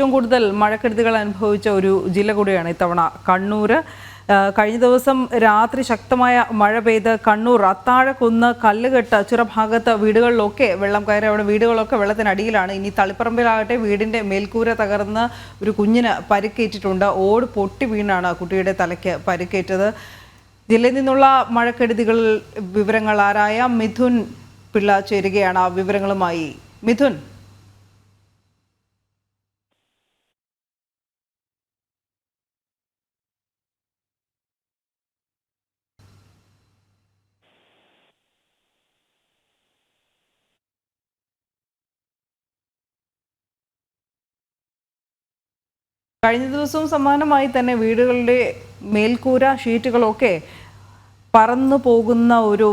ഏറ്റവും കൂടുതൽ മഴക്കെടുതികൾ അനുഭവിച്ച ഒരു ജില്ല കൂടിയാണ് ഇത്തവണ കണ്ണൂർ കഴിഞ്ഞ ദിവസം രാത്രി ശക്തമായ മഴ പെയ്ത് കണ്ണൂർ അത്താഴക്കുന്ന് കല്ലുകെട്ട് ചുരഭാഗത്ത് വീടുകളിലൊക്കെ വെള്ളം കയറി അവിടെ വീടുകളൊക്കെ വെള്ളത്തിനടിയിലാണ്. ഇനി തളിപ്പറമ്പിലാകട്ടെ വീടിന്റെ മേൽക്കൂര തകർന്ന് ഒരു കുഞ്ഞിന് പരിക്കേറ്റിട്ടുണ്ട്. ഓട് പൊട്ടി വീണാണ് കുട്ടിയുടെ തലയ്ക്ക് പരിക്കേറ്റത്. ജില്ലയിൽ നിന്നുള്ള മഴക്കെടുതികൾ വിവരങ്ങൾ ആരായ മിഥുൻ പിള്ള ചേരുകയാണ് ആ വിവരങ്ങളുമായി. മിഥുൻ കഴിഞ്ഞ ദിവസവും സമാനമായി തന്നെ വീടുകളുടെ മേൽക്കൂര ഷീറ്റുകളൊക്കെ പറന്നു പോകുന്ന ഒരു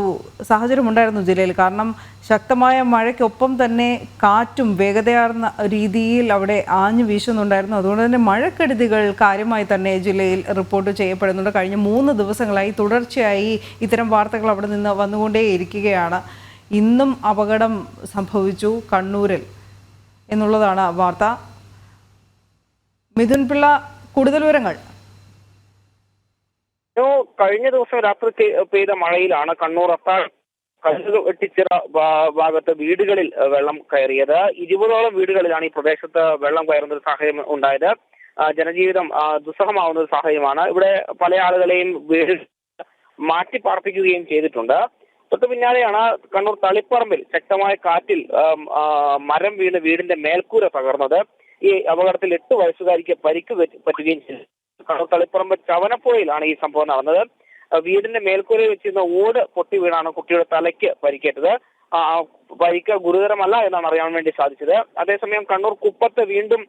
സാഹചര്യം ഉണ്ടായിരുന്നു ജില്ലയിൽ. കാരണം ശക്തമായ മഴയ്ക്കൊപ്പം തന്നെ കാറ്റും വേഗതയാർന്ന രീതിയിൽ അവിടെ ആഞ്ഞു വീശുന്നുണ്ടായിരുന്നു. അതുകൊണ്ട് തന്നെ മഴക്കെടുതികൾ കാര്യമായി തന്നെ ജില്ലയിൽ റിപ്പോർട്ട് ചെയ്യപ്പെടുന്നുണ്ട്. കഴിഞ്ഞ മൂന്ന് ദിവസങ്ങളായി തുടർച്ചയായി ഇത്തരം വാർത്തകൾ അവിടെ നിന്ന് വന്നുകൊണ്ടേയിരിക്കുകയാണ്. ഇന്നും അപകടം സംഭവിച്ചു കണ്ണൂരിൽ എന്നുള്ളതാണ് വാർത്ത. മിഥുൻ പിള്ള കൂടുതൽ വിവരങ്ങൾ. കഴിഞ്ഞ ദിവസം രാത്രി പെയ്ത മഴയിലാണ് കണ്ണൂർ അത്താഴ കല്ലുകൾ വെട്ടിച്ചിറ ഭാഗത്ത് വീടുകളിൽ വെള്ളം കയറിയത്. ഇരുപതോളം വീടുകളിലാണ് ഈ പ്രദേശത്ത് വെള്ളം കയറുന്ന ഒരു സാഹചര്യം ഉണ്ടായത്. ജനജീവിതം ദുസ്സഹമാവുന്ന ഒരു സാഹചര്യമാണ്. ഇവിടെ പല ആളുകളെയും വീട് മാറ്റി പാർപ്പിക്കുകയും ചെയ്തിട്ടുണ്ട്. തൊട്ട് പിന്നാലെയാണ് കണ്ണൂർ തളിപ്പറമ്പിൽ ശക്തമായ കാറ്റിൽ മരം വീണ് വീടിന്റെ മേൽക്കൂര തകർന്നത്. ഈ അപകടത്തിൽ എട്ട് വയസ്സുകാരിക്ക് പരിക്ക് പറ്റി- പറ്റുകയും ചെയ്തു. തളിപ്പറമ്പ് ചവനപ്പുഴയിലാണ് ഈ സംഭവം നടന്നത്. വീടിന്റെ മേൽക്കൂരയിൽ വെച്ചിരുന്ന ഓട് പൊട്ടി വീണാണ് കുട്ടിയുടെ തലയ്ക്ക് പരിക്കേറ്റത്. പരിക്ക് ഗുരുതരമല്ല എന്നാണ് അറിയാൻ വേണ്ടി സാധിച്ചത്. അതേസമയം കണ്ണൂർ കുപ്പത്ത് വീണ്ടും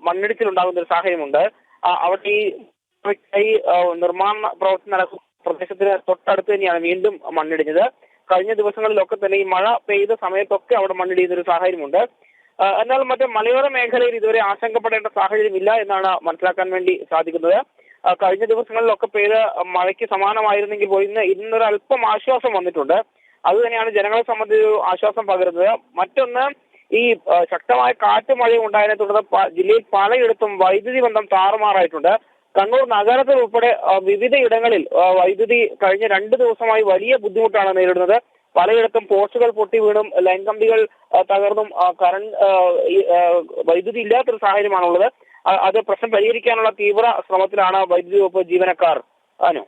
മണ്ണിടിച്ചിൽ ഉണ്ടാകുന്ന ഒരു സാഹചര്യമുണ്ട്. അവിടെ ഈ നിർമ്മാണ പ്രവർത്തനം നടക്കുന്ന പ്രദേശത്തിന് തൊട്ടടുത്ത് തന്നെയാണ് വീണ്ടും മണ്ണിടിഞ്ഞത്. കഴിഞ്ഞ ദിവസങ്ങളിലൊക്കെ തന്നെ ഈ മഴ പെയ്ത സമയത്തൊക്കെ അവിടെ മണ്ണിടിയുന്ന ഒരു സാഹചര്യമുണ്ട്. എന്നാൽ മറ്റേ മലയോര മേഖലയിൽ ഇതുവരെ ആശങ്കപ്പെടേണ്ട സാഹചര്യമില്ല എന്നാണ് മനസ്സിലാക്കാൻ വേണ്ടി സാധിക്കുന്നത്. കഴിഞ്ഞ ദിവസങ്ങളിലൊക്കെ പെയ്ത മഴയ്ക്ക് സമാനമായിരുന്നെങ്കിൽ പോയി ഇന്ന് ഇന്നൊരു അല്പം ആശ്വാസം വന്നിട്ടുണ്ട്. അത് തന്നെയാണ് ജനങ്ങളെ സംബന്ധിച്ച് ആശ്വാസം പകരുന്നത്. മറ്റൊന്ന് ഈ ശക്തമായ കാറ്റ് മഴയും ഉണ്ടായതിനെ തുടർന്ന് ജില്ലയിൽ പലയിടത്തും വൈദ്യുതി ബന്ധം താറുമാറായിട്ടുണ്ട്. കണ്ണൂർ നഗരത്തിൽ ഉൾപ്പെടെ വിവിധ ഇടങ്ങളിൽ വൈദ്യുതി കഴിഞ്ഞ രണ്ട് ദിവസമായി വലിയ ബുദ്ധിമുട്ടാണ് നേരിടുന്നത്. പലയിടത്തും പോസ്റ്റുകൾ പൊട്ടി വീണും ലൈൻ കമ്പികൾ തകർന്നും കറണ്ട് വൈദ്യുതി ഇല്ലാത്തൊരു സാഹചര്യമാണുള്ളത്. അത് പ്രശ്നം പരിഹരിക്കാനുള്ള തീവ്ര ശ്രമത്തിലാണ് വൈദ്യുതി വകുപ്പ് ജീവനക്കാർ അനു.